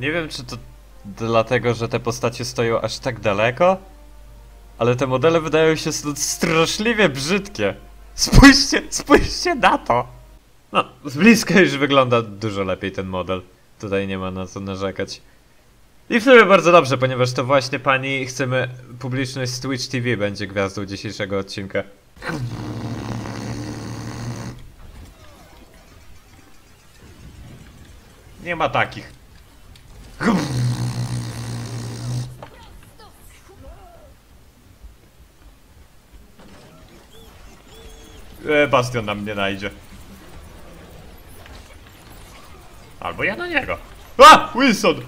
Nie wiem, czy to dlatego, że te postacie stoją aż tak daleko, ale te modele wydają się straszliwie brzydkie. Spójrzcie, spójrzcie na to! No, z bliska już wygląda dużo lepiej ten model. Tutaj nie ma na co narzekać. I w sumie bardzo dobrze, ponieważ to właśnie pani chcemy, publiczność z Twitch TV będzie gwiazdą dzisiejszego odcinka. Nie ma takich. E, Bastion na mnie najdzie. Albo ja na niego. A! Wilson!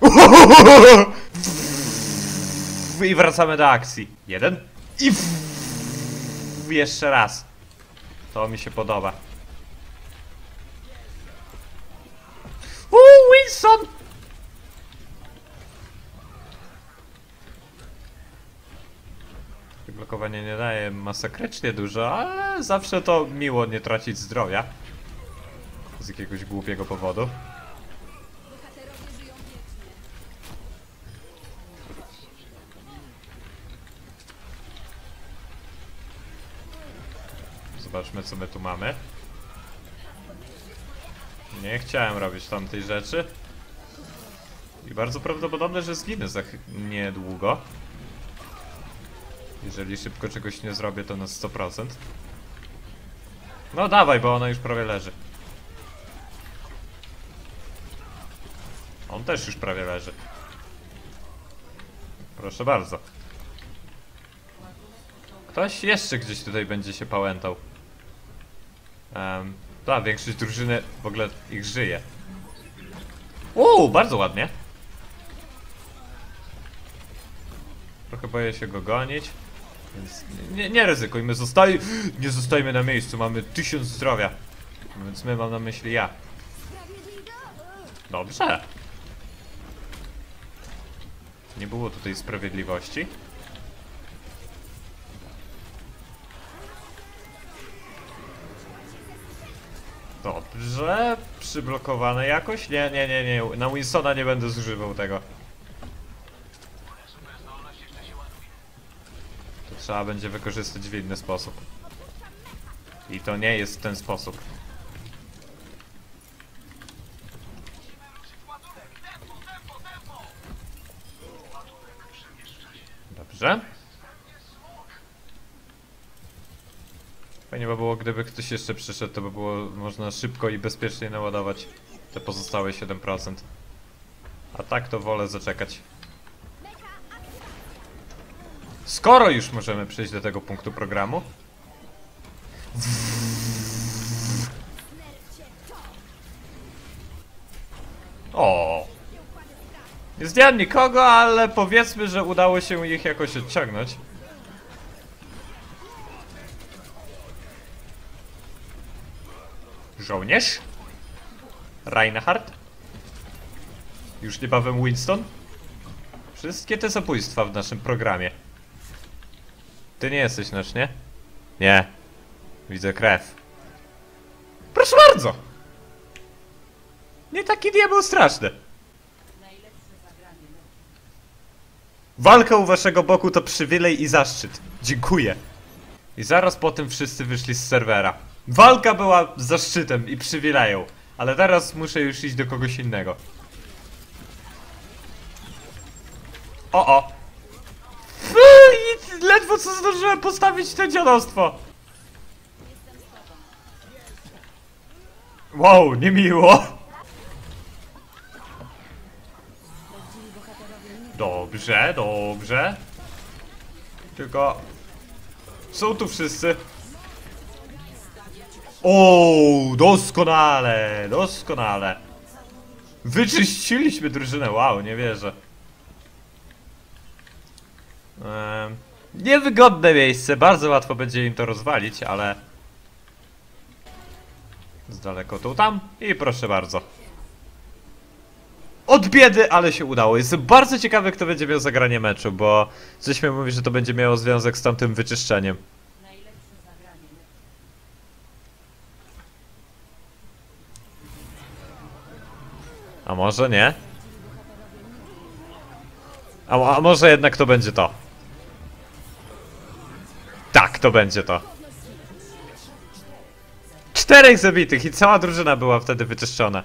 I wracamy do akcji. Jeden. I jeszcze raz. To mi się podoba. Wilson! Blokowanie nie daje masakrycznie dużo, ale zawsze to miło nie tracić zdrowia. Z jakiegoś głupiego powodu. Zobaczmy co my tu mamy. Nie chciałem robić tamtej rzeczy. I bardzo prawdopodobne, że zginę za niedługo. Jeżeli szybko czegoś nie zrobię, to na 100%. No dawaj, bo ona już prawie leży. On też już prawie leży. Proszę bardzo. Ktoś jeszcze gdzieś tutaj będzie się pałętał. Um, ta, większość drużyny w ogóle ich żyje. Uuu, bardzo ładnie. Trochę boję się go gonić. Więc nie, nie ryzykujmy, zostaj... nie zostajmy na miejscu, mamy tysiąc zdrowia. Więc my mam na myśli ja. Dobrze. Nie było tutaj sprawiedliwości. Dobrze, przyblokowane jakoś? Nie, nie, nie, nie, na Winsona nie będę zużywał tego. Trzeba będzie wykorzystać w inny sposób. I to nie jest ten sposób. Dobrze. Fajnie by było, gdyby ktoś jeszcze przyszedł, to by było można szybko i bezpiecznie naładować te pozostałe 7%. A tak to wolę zaczekać. Skoro już możemy przejść do tego punktu programu. O. Nie zdjąłem nikogo, ale powiedzmy, że udało się ich jakoś odciągnąć. Żołnierz? Reinhardt? Już niebawem Winston? Wszystkie te zabójstwa w naszym programie. Ty nie jesteś nasz, nie? Nie. Widzę krew. Proszę bardzo! Nie taki diabeł straszny. Walka u waszego boku to przywilej i zaszczyt. Dziękuję. I zaraz po tym wszyscy wyszli z serwera. Walka była zaszczytem i przywileją, ale teraz muszę już iść do kogoś innego. O o! Fuj, ledwo co zdążyłem postawić to dziadostwo. Wow, niemiło. Dobrze, dobrze. Tylko... Są tu wszyscy. O, doskonale, doskonale. Wyczyściliśmy drużynę, wow, nie wierzę. Niewygodne miejsce, bardzo łatwo będzie im to rozwalić, ale... Z daleko tu, tam i proszę bardzo. Od biedy, ale się udało. Jestem bardzo ciekawy, kto będzie miał zagranie meczu, bo coś mi mówi, że to będzie miało związek z tamtym wyczyszczeniem. A może nie? A, a może jednak to będzie to? Tak, to będzie to. Czterech zabitych i cała drużyna była wtedy wyczyszczona.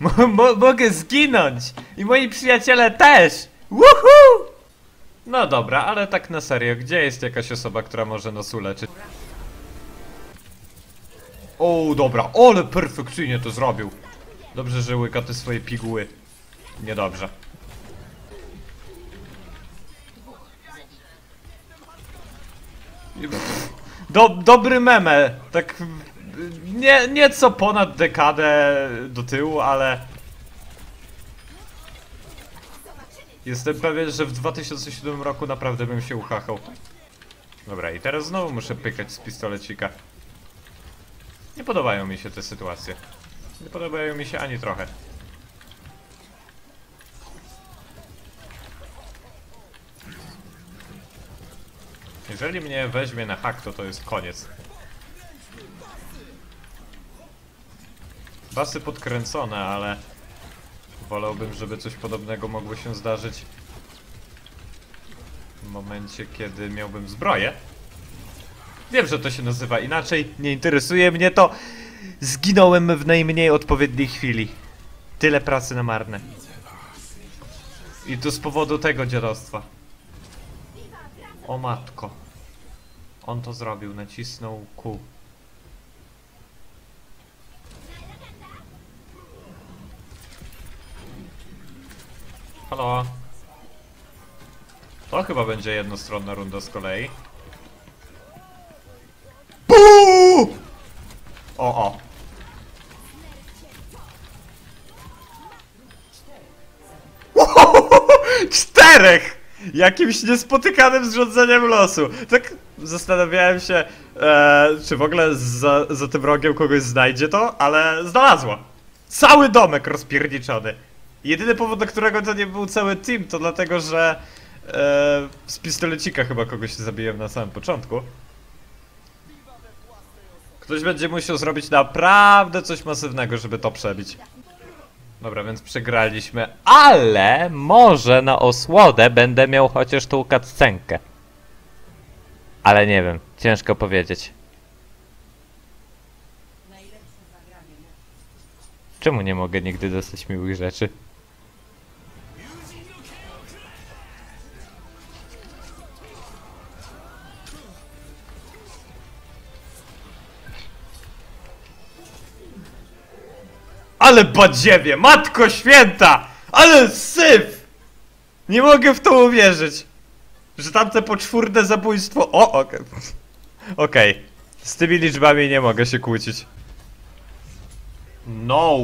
Mo- mo- mogę zginąć! I moi przyjaciele też! Woohoo! No dobra, ale tak na serio, gdzie jest jakaś osoba, która może nas uleczyć? O, dobra, ale perfekcyjnie to zrobił. Dobrze, że łyka te swoje piguły. Niedobrze. Do, dobry meme, tak nie, nieco ponad dekadę do tyłu, ale jestem pewien, że w 2007 roku naprawdę bym się uchachał. Dobra, i teraz znowu muszę pykać z pistolecika. Nie podobają mi się te sytuacje. Nie podobają mi się ani trochę. Jeżeli mnie weźmie na hak, to to jest koniec. Basy podkręcone, ale wolałbym, żeby coś podobnego mogło się zdarzyć w momencie, kiedy miałbym zbroję. Wiem, że to się nazywa inaczej, nie interesuje mnie to. Zginąłem w najmniej odpowiedniej chwili. Tyle pracy na marne. I to z powodu tego dziadostwa. O matko. On to zrobił, nacisnął Q. Halo. To chyba będzie jednostronna runda z kolei. Buu! O, o. Czterech! Jakimś niespotykanym zrządzeniem losu. Tak zastanawiałem się, e, czy w ogóle za, za tym rogiem kogoś znajdzie to, ale znalazło. Cały domek rozpierniczony. Jedyny powód, dla którego to nie był cały team, to dlatego, że e, z pistolecika chyba kogoś zabiłem na samym początku. Ktoś będzie musiał zrobić naprawdę coś masywnego, żeby to przebić. Dobra, więc przegraliśmy, ale może na osłodę będę miał chociaż tą cutscenkę. Ale nie wiem, ciężko powiedzieć. Czemu nie mogę nigdy dostać miłych rzeczy? Ale badziewie, matko święta! Ale syf! Nie mogę w to uwierzyć, że tamte poczwórne zabójstwo... O, okej. Okej. Z tymi liczbami nie mogę się kłócić. No!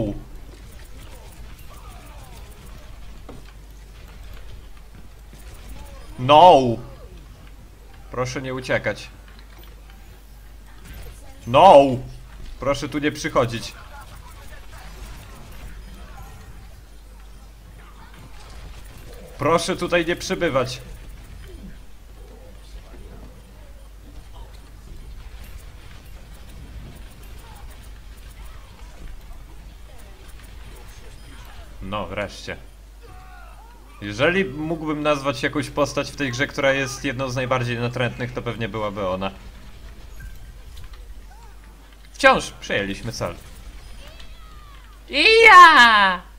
No! Proszę nie uciekać. No! Proszę tu nie przychodzić. Proszę tutaj nie przybywać. No, wreszcie. Jeżeli mógłbym nazwać jakąś postać w tej grze, która jest jedną z najbardziej natrętnych, to pewnie byłaby ona. Wciąż przejęliśmy cel. Ja!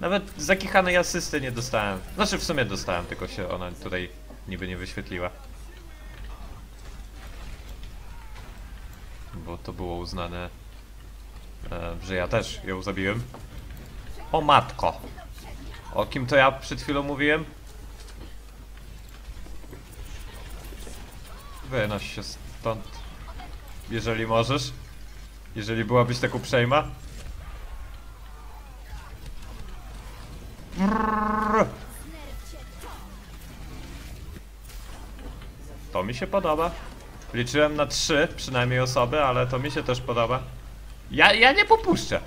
Nawet zakichanej asysty nie dostałem. Znaczy w sumie dostałem, tylko się ona tutaj niby nie wyświetliła. Bo to było uznane, e, że ja też ją zabiłem. O matko! O kim to ja przed chwilą mówiłem? Wynoś się stąd. Jeżeli możesz. Jeżeli byłabyś tak uprzejma. mi się podoba. Liczyłem na trzy przynajmniej osoby, ale to mi się też podoba. Ja, ja nie popuszczę.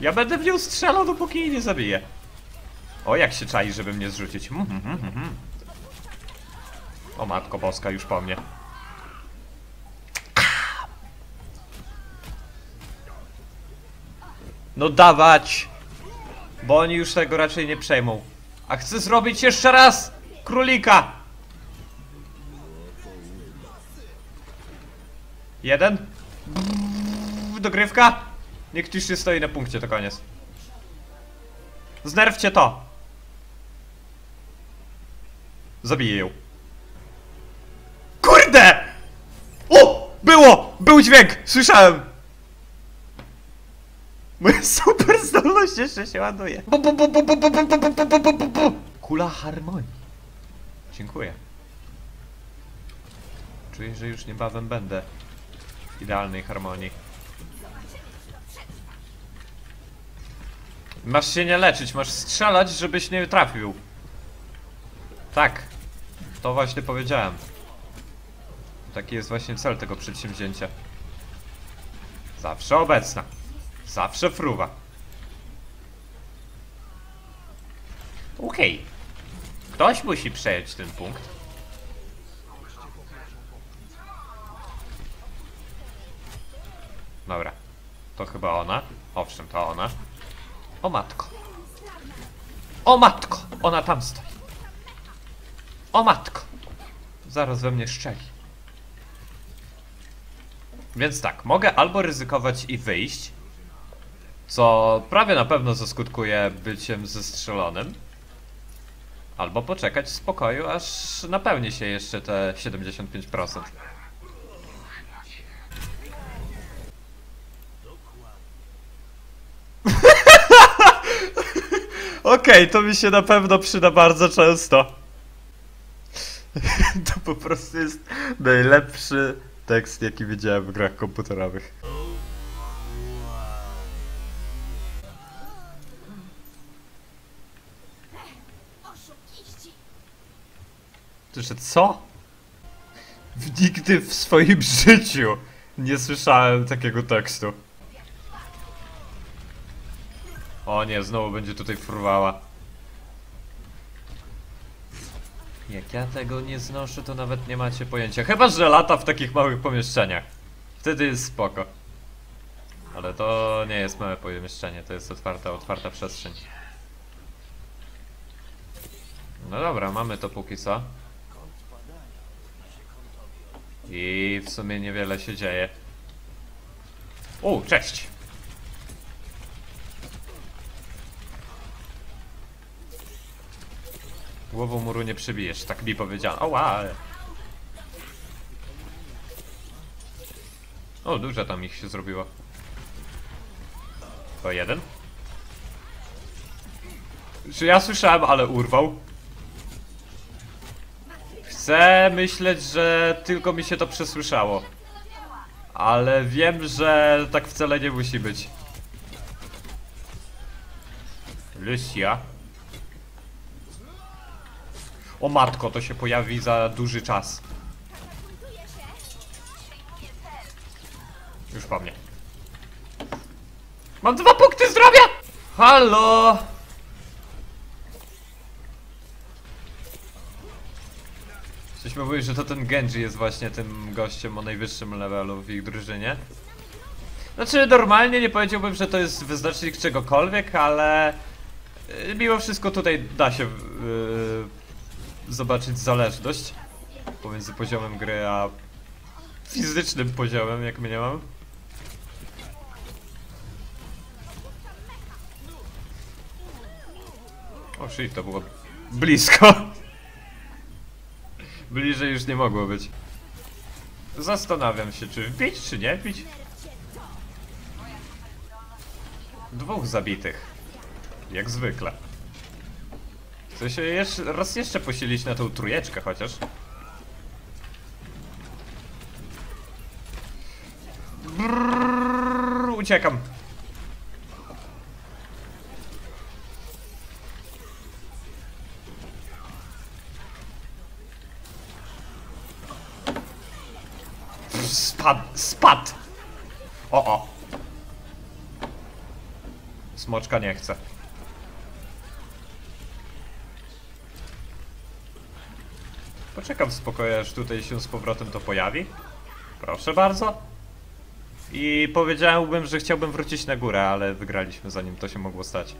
Ja będę w nią strzelał, dopóki jej nie zabiję. O, jak się czai, żeby mnie zrzucić. -hmm, -hmm. hmm, hmm, hmm. O, matko boska, już po mnie. No dawać! Bo oni już tego raczej nie przejmą. A chcę zrobić jeszcze raz! Królika! Jeden. Dogrywka. Niech już nie stoi na punkcie, to koniec. Znerwcie to! Zabiję ją. Kurde! O! Było! Był dźwięk! Słyszałem! Moja super zdolność jeszcze się ładuje. Kula harmonii. Dziękuję. Czuję, że już niebawem będę w idealnej harmonii. Masz się nie leczyć, masz strzelać, żebyś nie trafił. Tak. To właśnie powiedziałem. Taki jest właśnie cel tego przedsięwzięcia. Zawsze obecna. Zawsze fruwa. Okej. Ktoś musi przejąć ten punkt. Dobra. To chyba ona. Owszem, to ona. O matko. O matko! Ona tam stoi. O matko! Zaraz we mnie szczeli. Więc tak, mogę albo ryzykować i wyjść, co prawie na pewno zaskutkuje byciem zestrzelonym, albo poczekać w spokoju, aż napełni się jeszcze te 75%. Okej, to mi się na pewno przyda bardzo często. To po prostu jest najlepszy tekst, jaki widziałem w grach komputerowych. Że co? Nigdy w swoim życiu nie słyszałem takiego tekstu. O nie, znowu będzie tutaj fruwała. Jak ja tego nie znoszę, to nawet nie macie pojęcia. Chyba, że lata w takich małych pomieszczeniach. Wtedy jest spoko. Ale to nie jest małe pomieszczenie, to jest otwarta, otwarta przestrzeń. No dobra, mamy to póki co. I w sumie niewiele się dzieje. O, cześć! Głową muru nie przybijesz, tak mi powiedziano. O, wow. O, dużo tam ich się zrobiło. To jeden? Czy ja słyszałem, ale urwał? Chcę myśleć, że tylko mi się to przesłyszało. Ale wiem, że tak wcale nie musi być. Lucia. O matko, to się pojawi za duży czas. Już po mnie. Mam dwa punkty zdrowia! Halo! Coś mówi, że to ten Genji jest właśnie tym gościem o najwyższym levelu w ich drużynie. Znaczy, normalnie nie powiedziałbym, że to jest wyznacznik czegokolwiek, ale... y, Mimo wszystko tutaj da się yy, zobaczyć zależność pomiędzy poziomem gry a fizycznym poziomem, jak mnie nie mam. O shit, to było blisko. Bliżej już nie mogło być. Zastanawiam się, czy wbić, czy nie wbić. Dwóch zabitych. Jak zwykle. Chcę się jeszcze, raz jeszcze posilić na tą trójeczkę chociaż. Brrr, uciekam. Spad, spad! O, o. Smoczka nie chce. Spokoju, aż tutaj się z powrotem to pojawi. Proszę bardzo. I powiedziałbym, że chciałbym wrócić na górę, ale wygraliśmy zanim to się mogło stać.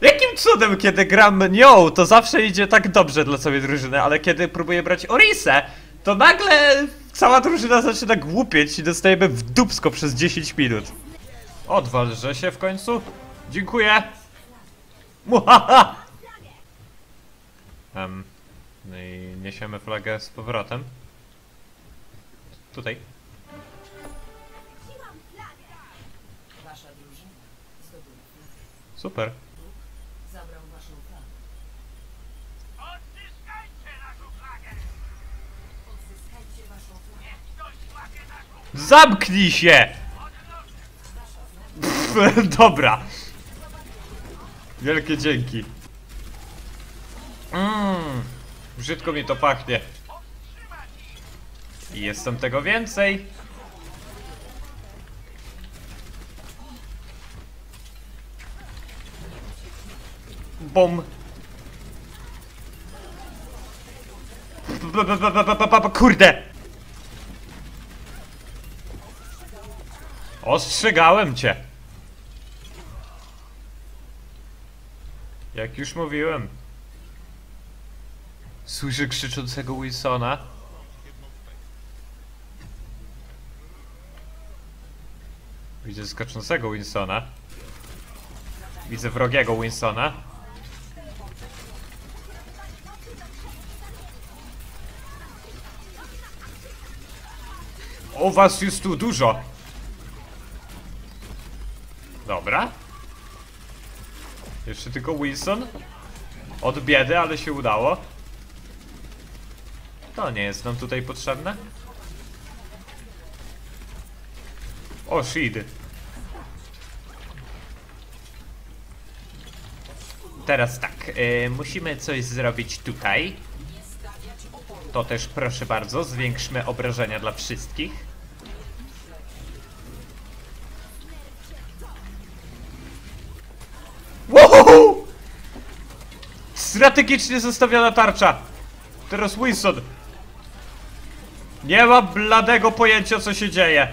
Jakim cudem, kiedy gram nią, to zawsze idzie tak dobrze dla całej drużyny, ale kiedy próbuję brać Orisę, to nagle cała drużyna zaczyna głupieć i dostajemy w dupsko przez 10 minut. Odwalże się w końcu. Dziękuję. Muhaha! Um, no i niesiemy flagę z powrotem. Tutaj. Flagę. Super. Zabrał waszą flagę. Odzyskajcie waszą flagę. Zamknij się! Pff, dobra. Wielkie dzięki. Mmm, brzydko mi to pachnie. I jestem tego więcej. Bum. Kurde! Ostrzegałem cię. Jak już mówiłem. Słyszę krzyczącego Wilsona. Widzę skaczącego Wilsona. Widzę wrogiego Wilsona. O was jest tu dużo. Dobra. Jeszcze tylko Wilson. Od biedy, ale się udało. To nie jest nam tutaj potrzebne. O, shit. Teraz tak, y, musimy coś zrobić tutaj. To też proszę bardzo, zwiększmy obrażenia dla wszystkich. Strategicznie zostawiona tarcza. Teraz Wilson. Nie mam bladego pojęcia co się dzieje.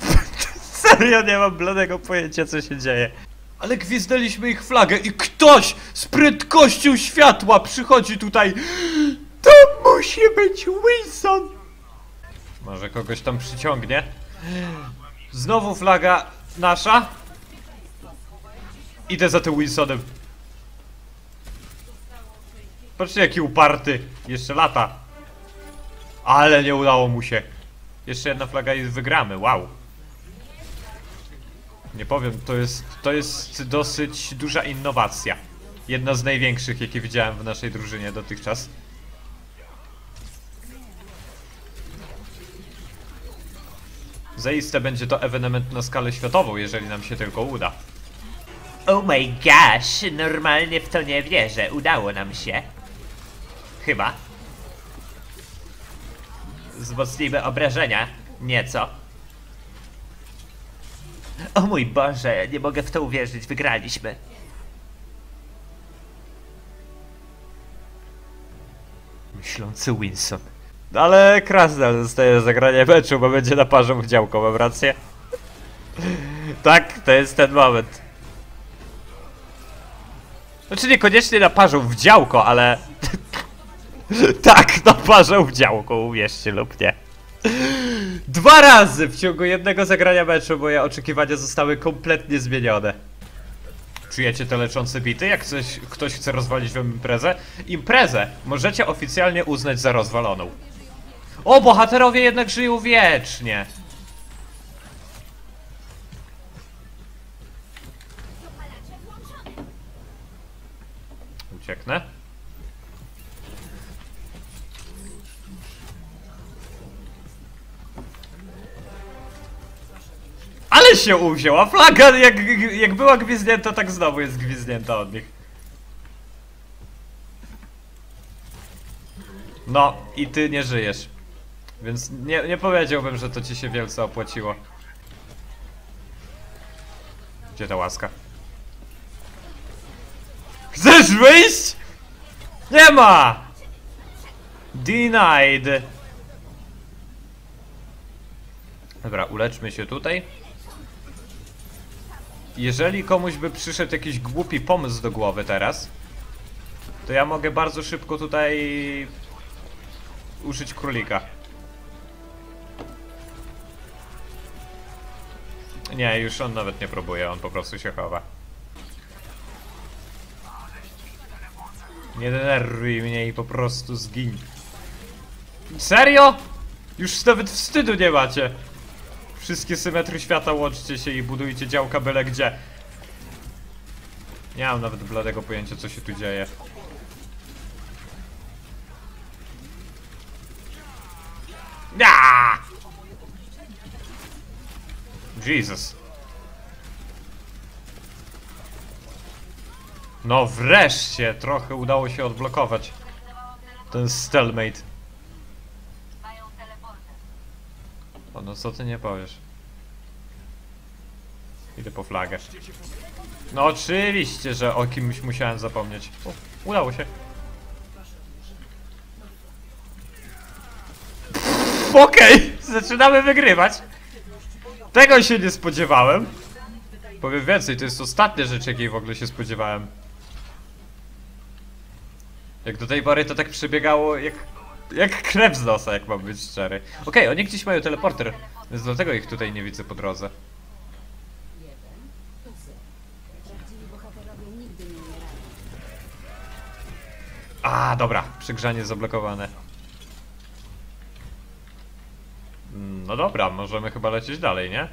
Serio nie mam bladego pojęcia co się dzieje. Ale gwizdaliśmy ich flagę i ktoś z prędkością światła przychodzi tutaj. To musi być Wilson. Może kogoś tam przyciągnie. Znowu flaga nasza. Idę za tym Wilsonem. Patrzcie jaki uparty. Jeszcze lata. Ale nie udało mu się. Jeszcze jedna flaga i wygramy. Wow. Nie powiem, to jest, to jest dosyć duża innowacja. Jedna z największych, jakie widziałem w naszej drużynie dotychczas. Zaiste będzie to ewenement na skalę światową, jeżeli nam się tylko uda. Oh my gosh, normalnie w to nie wierzę. Udało nam się. Chyba. Wzmocnijmy obrażenia. Nieco. O mój Boże, nie mogę w to uwierzyć. Wygraliśmy. Myślący Wilson. No Ale Krasnal zostaje zagranie meczu, bo będzie naparzą w działko, mam rację? tak, to jest ten moment. Znaczy niekoniecznie naparzą w działko, ale... tak, naparzą w działko, uwierzcie lub nie. Dwa razy w ciągu jednego zagrania meczu moje oczekiwania zostały kompletnie zmienione. Czujecie te leczące bity? Jak coś, ktoś chce rozwalić wam imprezę? Imprezę możecie oficjalnie uznać za rozwaloną. O, bohaterowie jednak żyją wiecznie. Ucieknę. Ale się uwzięła flaga, jak, jak była gwizdnięta, tak znowu jest gwizdnięta od nich. No, i ty nie żyjesz. Więc nie, nie powiedziałbym, że to ci się wielce opłaciło. Gdzie ta łaska? Chcesz wyjść? Nie ma! Denied. Dobra, uleczmy się tutaj. Jeżeli komuś by przyszedł jakiś głupi pomysł do głowy teraz, to ja mogę bardzo szybko tutaj użyć królika. Nie, już on nawet nie próbuje, on po prostu się chowa. Nie denerwuj mnie i po prostu zgiń. Serio? Już nawet wstydu nie macie. Wszystkie symetry świata łączcie się i budujcie działka byle gdzie. Nie mam nawet bladego pojęcia co się tu dzieje. Ja! Jesus. No wreszcie trochę udało się odblokować ten stalemate. O, no co ty nie powiesz? Idę po flagę. No oczywiście, że o kimś musiałem zapomnieć. O, udało się. Okej, zaczynamy wygrywać. Tego się nie spodziewałem. Powiem więcej, to jest ostatnia rzecz, jakiej w ogóle się spodziewałem. Jak do tej pory to tak przebiegało jak, jak krew z nosa, jak mam być szczery. Okej, oni gdzieś mają teleporter, więc dlatego ich tutaj nie widzę po drodze. A, dobra, przygrzanie zablokowane. Mm, No dobra, możemy chyba lecieć dalej, nie?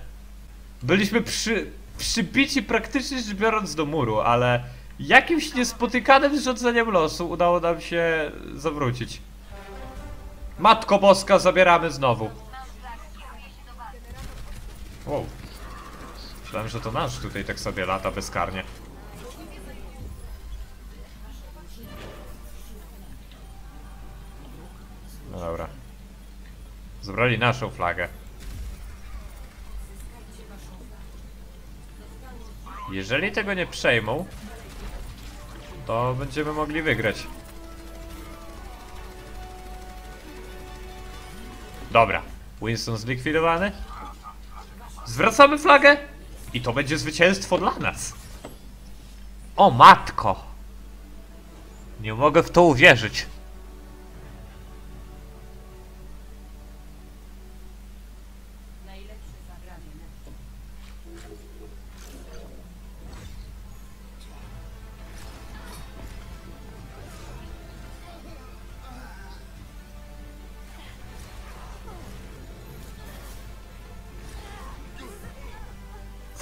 Byliśmy przy, przybici praktycznie rzecz biorąc do muru, ale jakimś niespotykanym zrządzeniem losu udało nam się zawrócić. Matko Boska, zabieramy znowu. Wow. Myślałem, że to nasz tutaj tak sobie lata bezkarnie. No dobra. Zabrali naszą flagę. Jeżeli tego nie przejmą, to będziemy mogli wygrać. Dobra. Winston zlikwidowany. Zwracamy flagę i to będzie zwycięstwo dla nas. O matko! Nie mogę w to uwierzyć.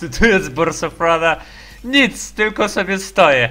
Cytując Borsofrana, nic, tylko sobie stoję.